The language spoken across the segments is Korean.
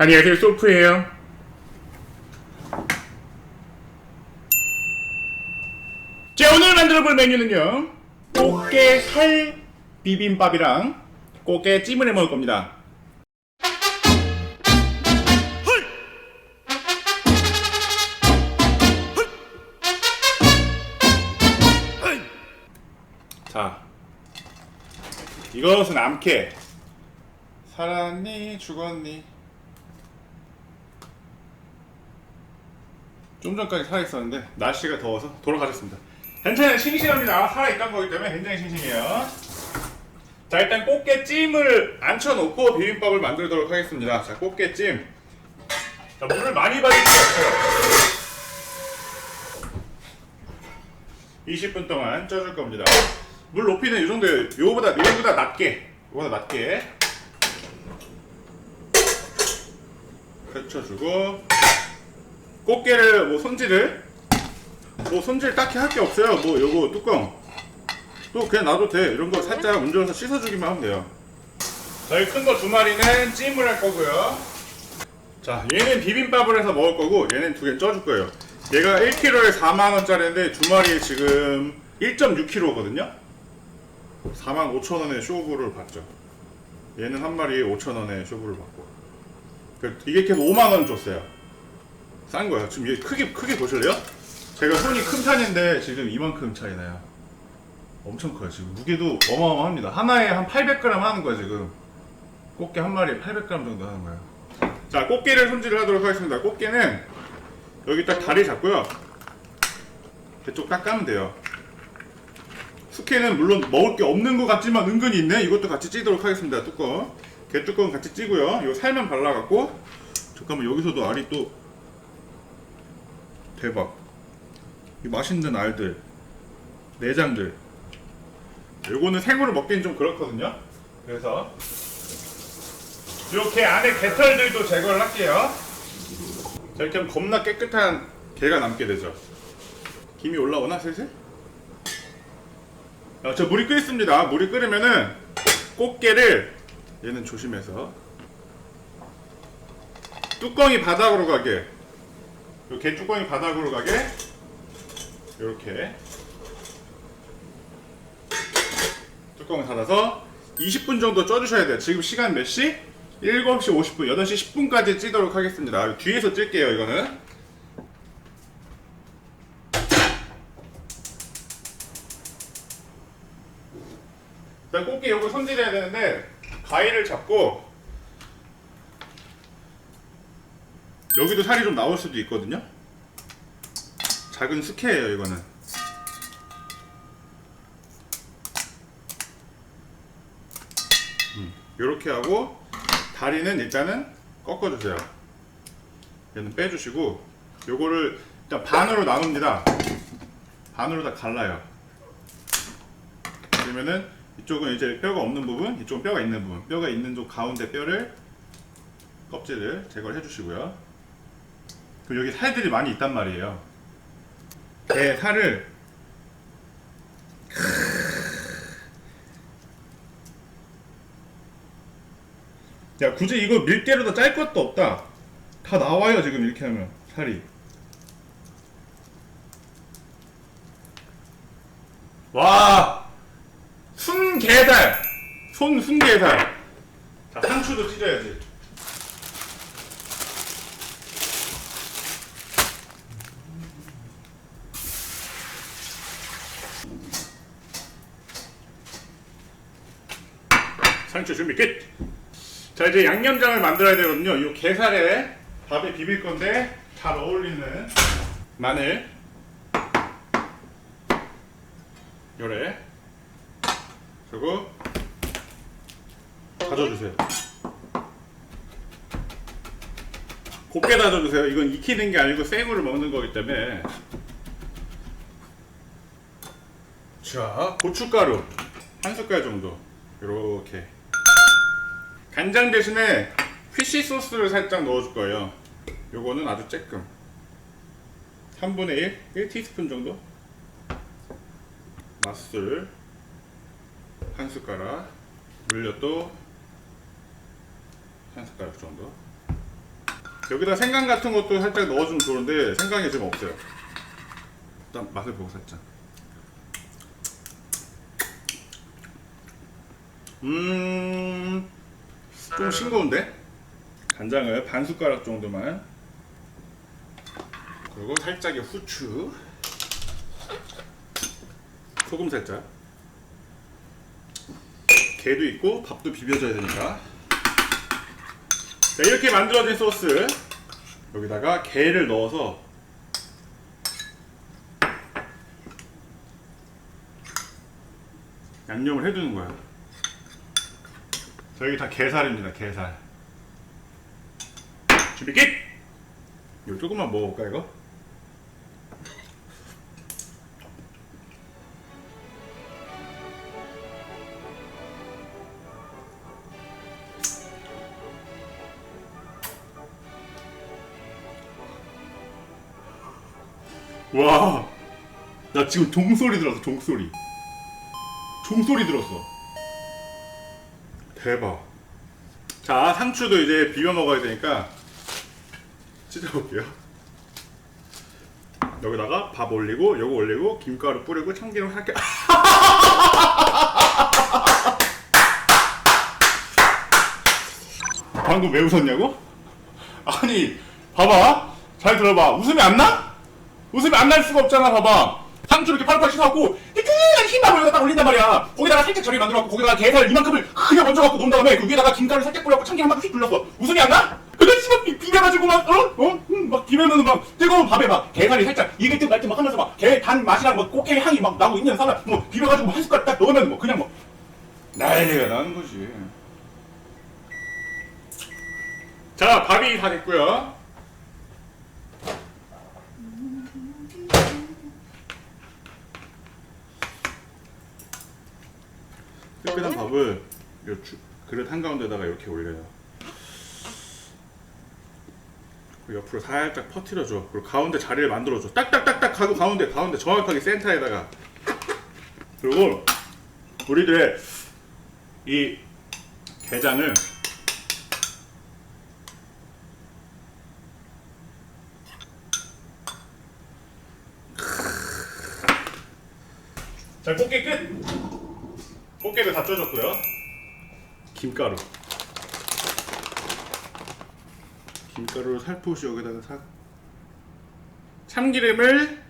안녕하세요 소프예요. 자 오늘 만들어 볼 메뉴는요. 꽃게 살 비빔밥이랑 꽃게 찜을 해 먹을 겁니다. 자 이것은 암캐. 살았니? 죽었니 좀 전까지 살아있었는데 날씨가 더워서 돌아가셨습니다. 괜찮아요. 싱싱합니다. 살아있던 거기 때문에 굉장히 싱싱해요. 자 일단 꽃게찜을 앉혀놓고 비빔밥을 만들도록 하겠습니다. 자 꽃게찜. 자 물을 많이 받을 필요 없어요. 20분 동안 쪄줄 겁니다. 물 높이는 이 정도예요. 요거보다 요거보다 낮게. 요거보다 낮게. 펼쳐주고 꽃게를 뭐 손질을? 뭐 손질 딱히 할 게 없어요. 뭐 요거 뚜껑. 또 그냥 놔도 돼. 이런 거 살짝 문질러서 씻어주기만 하면 돼요. 저희 큰 거 두 마리는 찜을 할 거고요. 자 얘는 비빔밥을 해서 먹을 거고 얘는 두 개 쪄줄 거예요. 얘가 1kg에 4만 원짜리인데 두 마리에 지금 1.6kg거든요? 4만 5천 원의 쇼부를 받죠. 얘는 한 마리에 5천 원의 쇼부를 받고. 그 이게 계속 5만 원 줬어요 싼 거예요. 지금 얘 크게 크게 보실래요? 제가 손이 큰 편인데 지금 이만큼 차이 나요. 엄청 커요. 지금 무게도 어마어마합니다. 하나에 한 800g 하는 거야 지금. 꽃게 한 마리에 800g 정도 하는 거예요. 자, 꽃게를 손질을 하도록 하겠습니다. 꽃게는 여기 딱 다리 잡고요. 이쪽 딱 까면 돼요. 숙회는 물론 먹을 게 없는 것 같지만 은근히 있네. 이것도 같이 찌도록 하겠습니다. 뚜껑. 개 뚜껑 같이 찌고요. 이 살만 발라갖고 잠깐만 여기서도 알이 또 대박. 이 맛있는 알들, 내장들. 요거는 생으로 먹기는 좀 그렇거든요. 그래서 이렇게 안에 개털들도 제거를 할게요. 자, 이렇게 하면 겁나 깨끗한 게가 남게 되죠. 김이 올라오나 슬슬? 아, 저 물이 끓습니다. 물이 끓으면은 꽃게를 얘는 조심해서 뚜껑이 바닥으로 가게 요개 뚜껑이 바닥으로 가게 이렇게 뚜껑을 닫아서 20분 정도 쪄주셔야 돼요. 지금 시간 몇 시? 7시 50분, 8시 10분까지 찌도록 하겠습니다. 뒤에서 찔게요, 이거는. 일단 꽃게 요거 손질해야 되는데 가위를 잡고 여기도 살이 좀 나올 수도 있거든요. 작은 숙회예요, 이거는. 이렇게 하고 다리는 일단은 꺾어주세요. 얘는 빼주시고 요거를 일단 반으로 나눕니다. 반으로 다 갈라요. 그러면은 이쪽은 이제 뼈가 없는 부분, 이쪽은 뼈가 있는 부분, 뼈가 있는 쪽 가운데 뼈를 껍질을 제거를 해주시고요. 그리고 여기 살들이 많이 있단 말이에요. 개 살을 야 굳이 이거 밀대로도 짤 것도 없다. 다 나와요 지금 이렇게 하면 살이. 와 순게살 손 순게살. 자 상추도 찢어야지. 상추 준비 끝. 자 이제 양념장을 만들어야 되거든요. 이 게살에 밥에 비빌 건데 잘 어울리는 마늘, 요래, 그리고 다져주세요. 곱게 다져주세요. 이건 익히는 게 아니고 생으로 먹는 거기 때문에. 자 고춧가루 한 숟갈 정도 이렇게. 간장 대신에 피쉬 소스를 살짝 넣어줄 거예요. 요거는 아주 쬐끔. 3분의 1, 1티스푼 정도. 맛술 한 숟가락, 물엿도 한 숟가락 정도. 여기다 생강 같은 것도 살짝 넣어주면 좋은데 생강이 지금 없어요. 일단 맛을 보고 살짝. 음, 좀 싱거운데? 간장을 반 숟가락 정도만. 그리고 살짝의 후추. 소금 살짝. 게도 있고 밥도 비벼줘야 되니까. 자, 이렇게 만들어진 소스 여기다가 게를 넣어서 양념을 해두는 거야. 자, 여기 다 게살입니다. 게살. 준비 끝! 이거 조금만 먹어볼까 이거? 와, 나 지금 종소리 들었어, 종소리. 종소리 들었어. 대박. 자, 상추도 이제 비벼 먹어야 되니까 찢어볼게요. 여기다가 밥 올리고, 요거 올리고, 김가루 뿌리고, 참기름 할게. 방금 왜 웃었냐고? 아니, 봐봐. 잘 들어봐. 웃음이 안 나? 웃음이 안 날 수가 없잖아, 봐봐. 상추 이렇게 팔팔 씻어갖고, 흰밥을 딱 올린단 말이야. 거기다가 살짝 절이 만들어갖고, 거기다가 게살 이만큼을 크게 얹어갖고 놓은 다음에, 그 위에다가 김가루 살짝 뿌려갖고, 참기름 한 바퀴 둘렀어. 웃음이 안 나? 씹어 비- 비벼가지고 막, 어? 어? 음, 막 비벼면은 막, 뜨거운 밥에 막, 게살이 살짝, 이게 뜬 말듯 막 하면서 막, 게 단 맛이랑 뭐, 꽃게 향이 막 나고 있는 사람, 뭐, 비벼가지고 한 숟가락 딱 넣으면 뭐, 그냥 뭐, 난리가 나는 거지. 자, 밥이 다 됐고요. 뜨끈한 밥을 요 주- 그릇 한가운데다가 이렇게 올려요. 그리고 옆으로 살짝 퍼뜨려줘. 그리고 가운데 자리를 만들어줘. 딱딱딱딱 하고 가운데, 가운데 정확하게 센터에다가. 그리고 우리들의 이 게장을 자, 꽃게 끝! 다 쪄줬고요. 김가루. 김가루를 살포시 여기다가 싹. 참기름을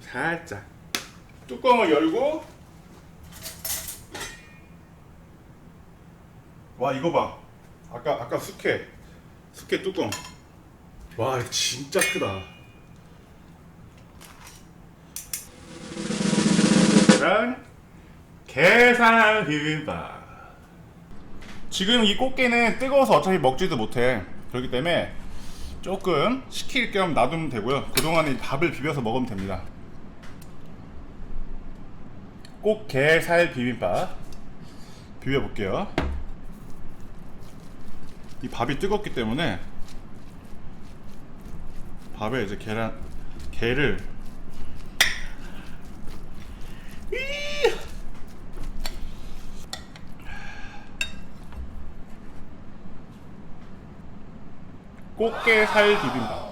살짝. 뚜껑을 열고. 와, 이거 봐. 아까, 아까 숙회. 숙회 뚜껑. 와, 진짜 크다. 랑 게살 비빔밥. 지금 이 꽃게는 뜨거워서 어차피 먹지도 못해. 그렇기 때문에 조금 식힐 겸 놔두면 되고요. 그동안에 밥을 비벼서 먹으면 됩니다. 꽃게살 비빔밥 비벼볼게요. 이 밥이 뜨겁기 때문에 밥에 이제 계란 게를 꽃게 살 비빔밥.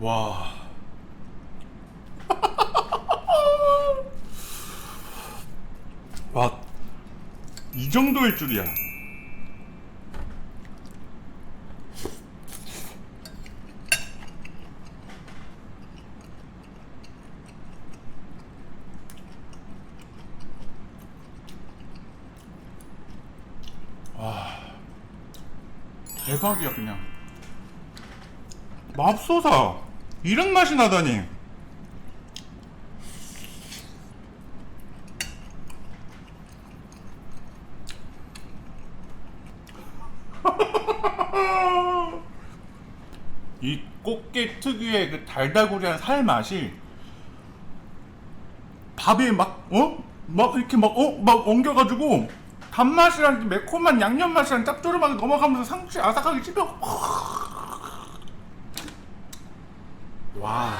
와. 와, 이 정도일 줄이야. 와, 대박이야 그냥. 맙소사 이런 맛이 나다니. 이 꽃게 특유의 그 달달구리한 살 맛이 밥에 막 어? 막 이렇게 막 어 막 엉겨가지고 단맛이랑 매콤한 양념 맛이랑 짭조름하게 넘어가면서 상추 아삭하게 씹혀. 와.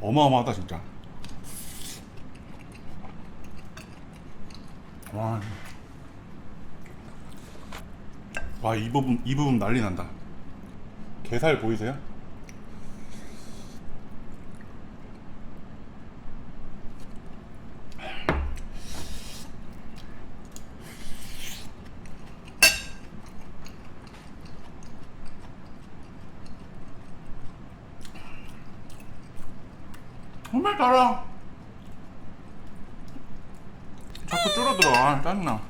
어마어마하다 진짜. 와. 와, 이 부분, 이 부분 난리 난다. 게살 보이세요? 정말 달아. 자꾸 줄어들어. 아, 짜증나.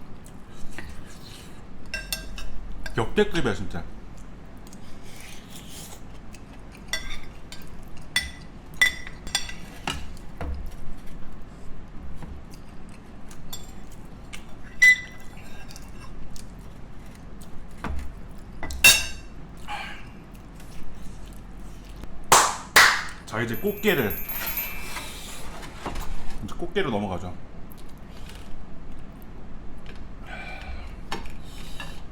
역대급이야, 진짜. 자, 이제 꽃게를. 이제 꽃게로 넘어가죠.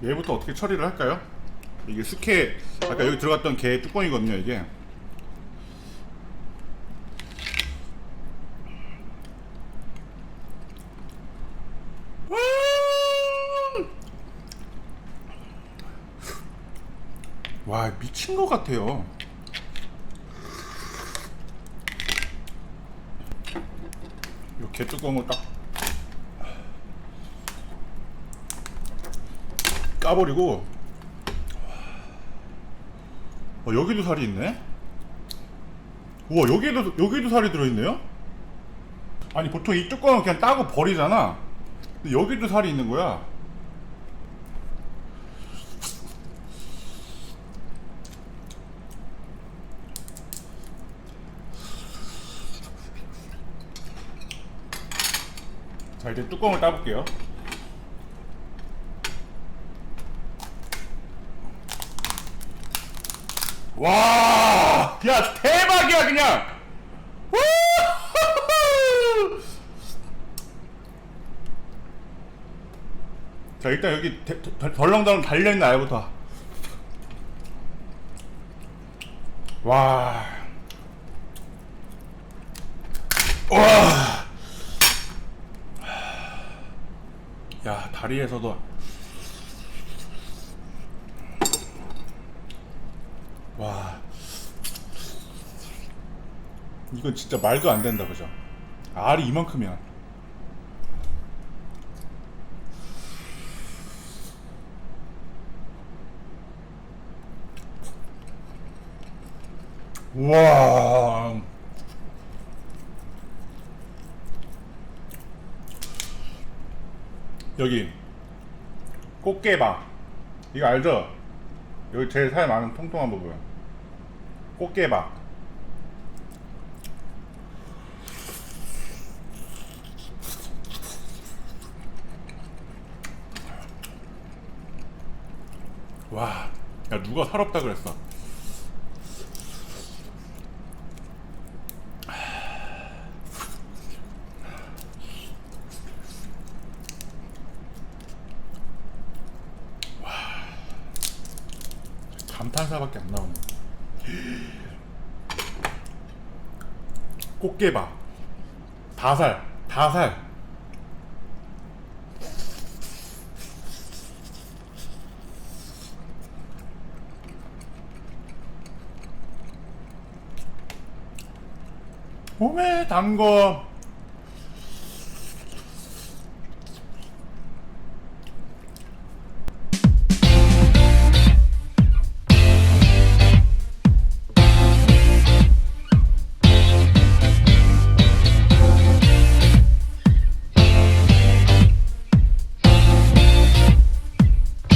얘부터 어떻게 처리를 할까요? 이게 숙회 아까 여기 들어갔던 게 뚜껑이거든요 이게 와 미친 것 같아요 이게 뚜껑을 딱 까버리고 어, 여기도 살이 있네? 우와 여기도 여기도 살이 들어있네요? 아니 보통 이 뚜껑은 그냥 따고 버리잖아. 근데 여기도 살이 있는 거야 자 이제 뚜껑을 따볼게요 와, 야 대박이야 그냥. 자 일단 여기 대- 덜- 덜렁덜렁 달려 있는 알부터. 와. 와. 야 다리에서도. 와. 이건 진짜 말도 안 된다 그죠? 알이 이만큼이야. 우와 여기 꽃게밥 이거 알죠? 여기 제일 살 많은 통통한 부분 꽃게밥 와, 야 누가 살없다 그랬어? 감탄사밖에 안 나오네. 꽃게밥, 다살, 다살. 몸에 담거